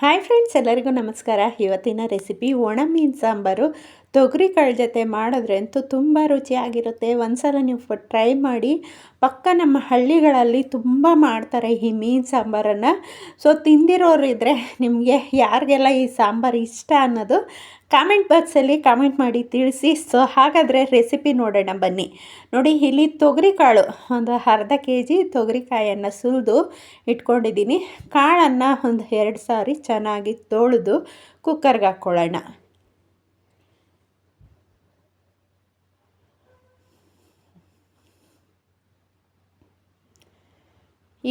Hi friends ಎಲ್ಲರಿಗೂ ನಮಸ್ಕಾರ. ಇವತ್ತಿನ ರೆಸಿಪಿ ಒಣ ಮೀನು ಸಾಂಬಾರು. ತೊಗರಿಕಾಳು ಜೊತೆ ಮಾಡಿದ್ರೆ ಅಂತೂ ತುಂಬ ರುಚಿಯಾಗಿರುತ್ತೆ. ಒಂದ್ಸಲ ನೀವು ಟ್ರೈ ಮಾಡಿ, ಪಕ್ಕ ನಮ್ಮ ಹಳ್ಳಿಗಳಲ್ಲಿ ತುಂಬ ಮಾಡ್ತಾರೆ ಈ ಮೀನು ಸಾಂಬಾರನ್ನು. ಸೊ ತಿಂದಿರೋರು ಇದ್ದರೆ ನಿಮಗೆ ಯಾರಿಗೆಲ್ಲ ಈ ಸಾಂಬಾರು ಇಷ್ಟ ಅನ್ನೋದು ಕಾಮೆಂಟ್ ಬಾಕ್ಸಲ್ಲಿ ಕಾಮೆಂಟ್ ಮಾಡಿ ತಿಳಿಸಿ. ಸೊ ಹಾಗಾದರೆ ರೆಸಿಪಿ ನೋಡೋಣ ಬನ್ನಿ. ನೋಡಿ, ಇಲ್ಲಿ ತೊಗರಿಕಾಳು ಒಂದು ಅರ್ಧ ಕೆ ಜಿ ತೊಗರಿಕಾಯನ್ನು ಸುಲಿದು ಇಟ್ಕೊಂಡಿದ್ದೀನಿ. ಕಾಳನ್ನು ಒಂದು ಎರಡು ಸಾರಿ ಚೆನ್ನಾಗಿ ತೊಳೆದು ಕುಕ್ಕರ್ಗೆ ಹಾಕ್ಕೊಳ್ಳೋಣ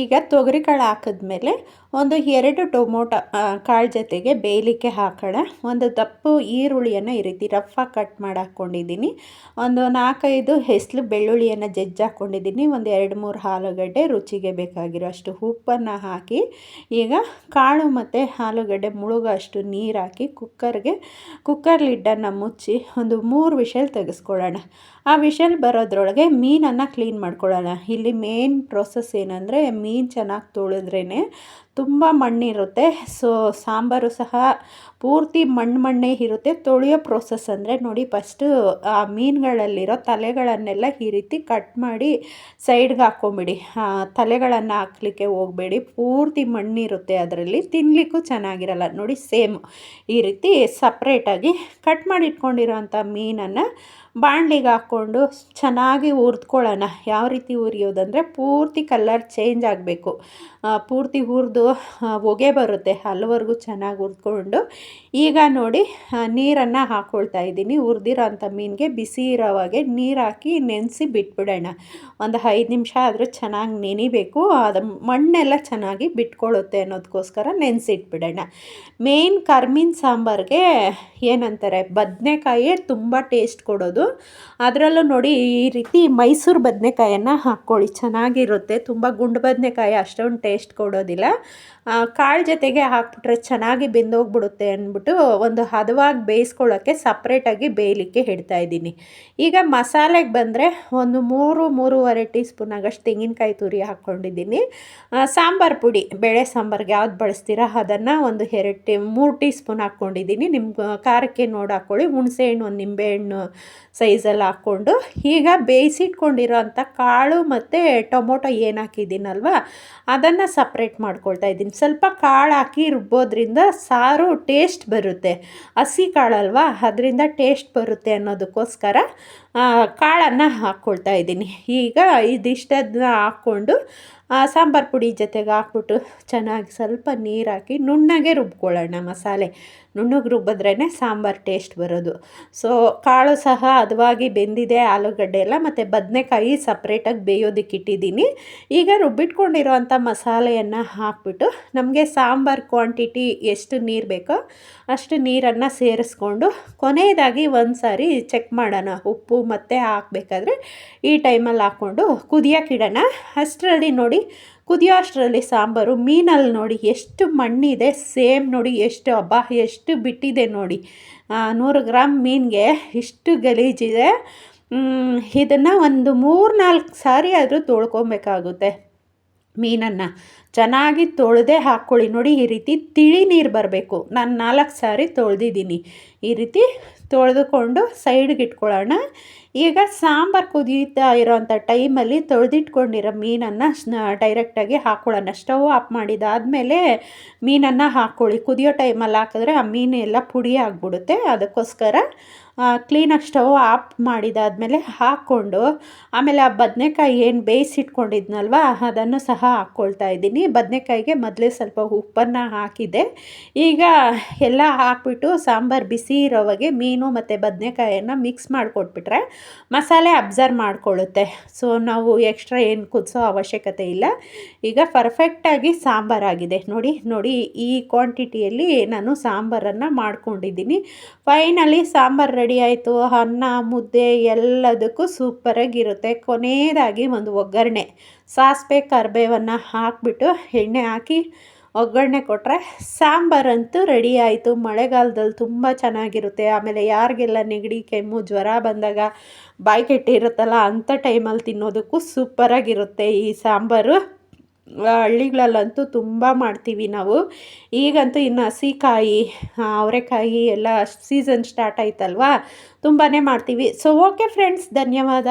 ಈಗ ತೊಗರಿ ಕಾಳು ಹಾಕಿದ್ಮೇಲೆ ಒಂದು ಎರಡು ಟೊಮೊಟೊ ಕಾಳು ಜೊತೆಗೆ ಬೇಯಲಿಕ್ಕೆ ಹಾಕೋಣ. ಒಂದು ದಪ್ಪು ಈರುಳ್ಳಿಯನ್ನು ಈ ರೀತಿ ರಫಾಗಿ ಕಟ್ ಮಾಡಿ ಹಾಕ್ಕೊಂಡಿದ್ದೀನಿ ಒಂದು ನಾಲ್ಕೈದು ಹೆಸಲು ಬೆಳ್ಳುಳ್ಳಿಯನ್ನು ಜಜ್ಜಿ ಹಾಕ್ಕೊಂಡಿದ್ದೀನಿ ಒಂದು ಎರಡು ಮೂರು ಆಲೂಗಡ್ಡೆ ರುಚಿಗೆ ಬೇಕಾಗಿರೋ ಅಷ್ಟು ಉಪ್ಪನ್ನು ಹಾಕಿ, ಈಗ ಕಾಳು ಮತ್ತು ಆಲೂಗಡ್ಡೆ ಮುಳುಗೋ ಅಷ್ಟು ನೀರು ಹಾಕಿ ಕುಕ್ಕರ್ಗೆ, ಕುಕ್ಕರ್ ಲಿಡ್ಡನ್ನು ಮುಚ್ಚಿ ಒಂದು ಮೂರು ವಿಷಲ್ ತೆಗೆಸ್ಕೊಳ್ಳೋಣ. ಆ ವಿಷಲ್ ಬರೋದ್ರೊಳಗೆ ಮೀನನ್ನು ಕ್ಲೀನ್ ಮಾಡ್ಕೊಳ್ಳೋಣ. ಇಲ್ಲಿ ಮೇನ್ ಪ್ರೋಸೆಸ್ ಏನಂದರೆ ಮೀನು ಚೆನ್ನಾಗಿ ತೊಳೆದ್ರೇ ತುಂಬ ಮಣ್ಣಿರುತ್ತೆ. ಸೊ ಸಾಂಬಾರು ಸಹ ಪೂರ್ತಿ ಮಣ್ಣು ಮಣ್ಣೇ ಇರುತ್ತೆ. ತೊಳೆಯೋ ಪ್ರೋಸೆಸ್ ಅಂದರೆ ನೋಡಿ ಫಸ್ಟು ಆ ಮೀನುಗಳಲ್ಲಿರೋ ತಲೆಗಳನ್ನೆಲ್ಲ ಈ ರೀತಿ ಕಟ್ ಮಾಡಿ ಸೈಡ್ಗೆ ಹಾಕ್ಕೊಂಬಿಡಿ ತಲೆಗಳನ್ನು ಹಾಕ್ಲಿಕ್ಕೆ ಹೋಗಬೇಡಿ. ಪೂರ್ತಿ ಮಣ್ಣಿರುತ್ತೆ ಅದರಲ್ಲಿ. ತಿನ್ನಲಿಕ್ಕೂ ಚೆನ್ನಾಗಿರಲ್ಲ. ನೋಡಿ ಸೇಮ್ ಈ ರೀತಿ ಸಪ್ರೇಟಾಗಿ ಕಟ್ ಮಾಡಿ ಇಟ್ಕೊಂಡಿರೋಂಥ ಮೀನನ್ನು ಬಾಣಲಿಗೆ ಹಾಕ್ಕೊಂಡು ಚೆನ್ನಾಗಿ ಹುರಿದ್ಕೊಳ್ಳೋಣ. ಯಾವ ರೀತಿ ಹುರಿಯೋದಂದರೆ ಪೂರ್ತಿ ಕಲರ್ ಚೇಂಜ್ ಆಗಬೇಕು. ಪೂರ್ತಿ ಹುರಿದು ಹೊಗೆ ಬರುತ್ತೆ ಅಲ್ಲಿವರೆಗೂ ಚೆನ್ನಾಗಿ ಹುರ್ಕೊಂಡು ಈಗ ನೋಡಿ ನೀರನ್ನು ಹಾಕ್ಕೊಳ್ತಾ ಇದ್ದೀನಿ. ಹುರಿದಿರೋ ಅಂಥ ಮೀನಿಗೆ ಬಿಸಿ ಇರೋವಾಗೆ ನೀರು ಹಾಕಿ ನೆನೆಸಿ ಬಿಟ್ಬಿಡೋಣ. ಒಂದು ಐದು ನಿಮಿಷ ಆದರೂ ಚೆನ್ನಾಗಿ ನೆನಿಬೇಕು. ಅದು ಮಣ್ಣೆಲ್ಲ ಚೆನ್ನಾಗಿ ಬಿಟ್ಕೊಳ್ಳುತ್ತೆ ಅನ್ನೋದಕ್ಕೋಸ್ಕರ ನೆನೆಸಿಟ್ಬಿಡೋಣ. ಮೇನ್ ಕರ್ಮೀನ್ ಸಾಂಬಾರಿಗೆ ಏನಂತಾರೆ, ಬದನೆಕಾಯಿ ತುಂಬ ಟೇಸ್ಟ್ ಕೊಡೋದು. ಅದರಲ್ಲೂ ನೋಡಿ, ಈ ರೀತಿ ಮೈಸೂರು ಬದನೆಕಾಯನ್ನು ಹಾಕ್ಕೊಳ್ಳಿ. ಚೆನ್ನಾಗಿರುತ್ತೆ. ತುಂಬ ಗುಂಡು ಬದನೆಕಾಯಿ ಅಷ್ಟೊಂದು ಟೇಸ್ಟ್ ಕೊಡೋದಿಲ್ಲ. ಕಾಳು ಜೊತೆಗೆ ಹಾಕ್ಬಿಟ್ರೆ ಚೆನ್ನಾಗಿ ಬೆಂದೋಗ್ಬಿಡುತ್ತೆ ಅಂದ್ಬಿಟ್ಟು ಒಂದು ಹದವಾಗಿ ಬೇಯಿಸ್ಕೊಳ್ಳೋಕ್ಕೆ ಸಪ್ರೇಟಾಗಿ ಬೇಯಲಿಕ್ಕೆ ಇಡ್ತಾ ಇದ್ದೀನಿ. ಈಗ ಮಸಾಲೆಗೆ ಬಂದರೆ ಒಂದು ಮೂರು, ಮೂರುವರೆ ಟೀ ಸ್ಪೂನ್ ಆಗಷ್ಟು ತೆಂಗಿನಕಾಯಿ ತುರಿ ಹಾಕ್ಕೊಂಡಿದ್ದೀನಿ. ಸಾಂಬಾರು ಪುಡಿ, ಬೇಳೆ ಸಾಂಬಾರ್ಗೆ ಯಾವ್ದು ಬಳಸ್ತೀರಾ ಅದನ್ನು ಒಂದು ಎರಡು ಟೀ, ಮೂರು ಟೀ ಸ್ಪೂನ್ ಹಾಕ್ಕೊಂಡಿದ್ದೀನಿ. ನಿಮ್ಮ ಖಾರಕ್ಕೆ ನೋಡಿ ಹಾಕ್ಕೊಳ್ಳಿ ಹುಣಸೆಹಣ್ಣು ಒಂದು ನಿಂಬೆಹಣ್ಣು ಸೈಜಲ್ಲಿ ಹಾಕ್ಕೊಂಡು. ಈಗ ಬೇಯಿಸಿಟ್ಕೊಂಡಿರೋ ಅಂಥ ಕಾಳು ಮತ್ತು ಟೊಮೊಟೊ ಏನು ಹಾಕಿದ್ದೀನಲ್ವ, ಅದನ್ನು ಸಪ್ರೇಟ್ ಮಾಡ್ಕೊಳ್ತಾ ಇದ್ದೀನಿ. ಸ್ವಲ್ಪ ಕಾಳು ಹಾಕಿ ರುಬ್ಬೋದ್ರಿಂದ ಸಾರು ಟೇಸ್ಟ್ ಬರುತ್ತೆ. ಹಸಿ ಕಾಳಲ್ವಾ ಅದರಿಂದ ಟೇಸ್ಟ್ ಬರುತ್ತೆ ಅನ್ನೋದಕ್ಕೋಸ್ಕರ ಕಾಳನ್ನು ಹಾಕ್ಕೊಳ್ತಾ ಇದ್ದೀನಿ. ಈಗ ಇದಿಷ್ಟದನ್ನ ಹಾಕ್ಕೊಂಡು ಸಾಂಬಾರು ಪುಡಿ ಜೊತೆಗೆ ಹಾಕ್ಬಿಟ್ಟು ಚೆನ್ನಾಗಿ ಸ್ವಲ್ಪ ನೀರು ಹಾಕಿ ನುಣ್ಣಗೆ ರುಬ್ಕೊಳ್ಳೋಣ ಮಸಾಲೆ. ನುಣ್ಣಗೆ ರುಬ್ಬಿದ್ರೇ ಸಾಂಬಾರು ಟೇಸ್ಟ್ ಬರೋದು. ಸೊ ಕಾಳು ಸಹ ಹದವಾಗಿ ಬೆಂದಿದೆ ಆಲೂಗಡ್ಡೆ ಎಲ್ಲ, ಮತ್ತು ಬದನೆಕಾಯಿ ಸಪ್ರೇಟಾಗಿ ಬೇಯೋದಕ್ಕೆ ಇಟ್ಟಿದ್ದೀನಿ. ಈಗ ರುಬ್ಬಿಟ್ಕೊಂಡಿರೋವಂಥ ಮಸಾಲೆಯನ್ನು ಹಾಕ್ಬಿಟ್ಟು ನಮಗೆ ಸಾಂಬಾರು ಕ್ವಾಂಟಿಟಿ ಎಷ್ಟು ನೀರು ಬೇಕೋ ಅಷ್ಟು ನೀರನ್ನು ಸೇರಿಸ್ಕೊಂಡು ಕೊನೆಯದಾಗಿ ಒಂದು ಸಾರಿ ಚೆಕ್ ಮಾಡೋಣ, ಉಪ್ಪು ಮತ್ತು ಹಾಕಬೇಕಾದ್ರೆ ಈ ಟೈಮಲ್ಲಿ ಹಾಕ್ಕೊಂಡು ಕುದಿಯೋಕ್ಕಿಡೋಣ ಅಷ್ಟರಲ್ಲಿ ನೋಡಿ ಕುದಿಯೋ ಅಷ್ಟರಲ್ಲಿ ಸಾಂಬಾರು, ಮೀನಲ್ಲಿ ನೋಡಿ ಎಷ್ಟು ಮಣ್ಣಿದೆ, ಸೇಮ್ ನೋಡಿ ಎಷ್ಟು ಹಬ್ಬ, ಎಷ್ಟು ಬಿಟ್ಟಿದೆ ನೋಡಿ. ನೂರು ಗ್ರಾಮ್ ಮೀನಿಗೆ ಇಷ್ಟು ಗಲೀಜಿದೆ ಇದನ್ನು ಒಂದು ಮೂರು ನಾಲ್ಕು ಸಾರಿ ಆದರೂ ತೊಳ್ಕೊಬೇಕಾಗುತ್ತೆ ಮೀನನ್ನು. ಚೆನ್ನಾಗಿ ತೊಳೆದೇ ಹಾಕ್ಕೊಳ್ಳಿ. ನೋಡಿ, ಈ ರೀತಿ ತಿಳಿ ನೀರು ಬರಬೇಕು. ನಾನು ನಾಲ್ಕು ಸಾರಿ ತೊಳೆದಿದ್ದೀನಿ. ಈ ರೀತಿ ತೊಳೆದುಕೊಂಡು ಸೈಡ್ಗೆ ಇಟ್ಕೊಳ್ಳೋಣ. ಈಗ ಸಾಂಬಾರು ಕುದೀತಾ ಇರೋವಂಥ ಟೈಮಲ್ಲಿ ತೊಳೆದಿಟ್ಕೊಂಡಿರೋ ಮೀನನ್ನು ಡೈರೆಕ್ಟಾಗಿ ಹಾಕ್ಕೊಳ್ಳೋಣ ಸ್ಟವ್ ಆಫ್ ಮಾಡಿದಾದಮೇಲೆ ಮೀನನ್ನು ಹಾಕ್ಕೊಳ್ಳಿ ಕುದಿಯೋ ಟೈಮಲ್ಲಿ ಹಾಕಿದ್ರೆ ಆ ಮೀನು ಎಲ್ಲ ಪುಡಿ ಆಗಿಬಿಡುತ್ತೆ. ಅದಕ್ಕೋಸ್ಕರ ಕ್ಲೀನಾಗಿ ಸ್ಟವ್ ಆಫ್ ಮಾಡಿದಾದಮೇಲೆ ಹಾಕ್ಕೊಂಡು, ಆಮೇಲೆ ಆ ಬದನೆಕಾಯಿ ಏನು ಬೇಯಿಸಿಟ್ಕೊಂಡಿದ್ನಲ್ವ, ಅದನ್ನು ಸಹ ಹಾಕ್ಕೊಳ್ತಾ ಇದ್ದೀನಿ. ಬದನೆಕಾಯಿಗೆ ಮೊದಲೇ ಸ್ವಲ್ಪ ಉಪ್ಪನ್ನು ಹಾಕಿದೆ. ಈಗ ಎಲ್ಲ ಹಾಕ್ಬಿಟ್ಟು ಸಾಂಬಾರು ಬಿಸಿ ಇರೋವಾಗೆ ಮೀನು ಮತ್ತು ಬದನೆಕಾಯನ್ನು ಮಿಕ್ಸ್ ಮಾಡಿಕೊಟ್ಬಿಟ್ರೆ ಮಸಾಲೆ ಅಬ್ಸರ್ವ್ ಮಾಡಿಕೊಳ್ಳುತ್ತೆ. ಸೊ ನಾವು ಎಕ್ಸ್ಟ್ರಾ ಏನು ಕುದಿಸೋ ಅವಶ್ಯಕತೆ ಇಲ್ಲ. ಈಗ ಪರ್ಫೆಕ್ಟಾಗಿ ಸಾಂಬಾರಾಗಿದೆ ನೋಡಿ ನೋಡಿ ಈ ಕ್ವಾಂಟಿಟಿಯಲ್ಲಿ ನಾನು ಸಾಂಬಾರನ್ನು ಮಾಡ್ಕೊಂಡಿದ್ದೀನಿ. ಫೈನಲಿ ಸಾಂಬಾರು ರೆಡಿ ಆಯಿತು. ಅನ್ನ, ಮುದ್ದೆ ಎಲ್ಲದಕ್ಕೂ ಸೂಪರಾಗಿರುತ್ತೆ ಕೊನೆಯದಾಗಿ ಒಂದು ಒಗ್ಗರಣೆ. ಸಾಸಿವೆ ಕರಿಬೇವನ್ನು ಹಾಕಿಬಿಟ್ಟು ಎಣ್ಣೆ ಹಾಕಿ ಒಗ್ಗರಣೆ ಕೊಟ್ಟರೆ ಸಾಂಬಾರಂತೂ ರೆಡಿ ಆಯಿತು. ಮಳೆಗಾಲದಲ್ಲಿ ತುಂಬ ಚೆನ್ನಾಗಿರುತ್ತೆ. ಆಮೇಲೆ ಯಾರಿಗೆಲ್ಲ ನೆಗಡಿ, ಕೆಮ್ಮು, ಜ್ವರ ಬಂದಾಗ ಬಾಯಿ ಕೆಟ್ಟಿರುತ್ತಲ್ಲ ಅಂಥ ಟೈಮಲ್ಲಿ ತಿನ್ನೋದಕ್ಕೂ ಸೂಪರಾಗಿರುತ್ತೆ ಈ ಸಾಂಬಾರು. ಹಳ್ಳಿಗಳಲ್ಲಂತೂ ತುಂಬ ಮಾಡ್ತೀವಿ ನಾವು. ಈಗಂತೂ ಇನ್ನು ಹಸಿಕಾಯಿ ಅವರೆಕಾಯಿ ಎಲ್ಲ ಸೀಸನ್ ಸ್ಟಾರ್ಟ್ ಆಯ್ತಲ್ವಾ? ತುಂಬಾ ಮಾಡ್ತೀವಿ. ಸೊ ಓಕೆ ಫ್ರೆಂಡ್ಸ್ ಧನ್ಯವಾದ.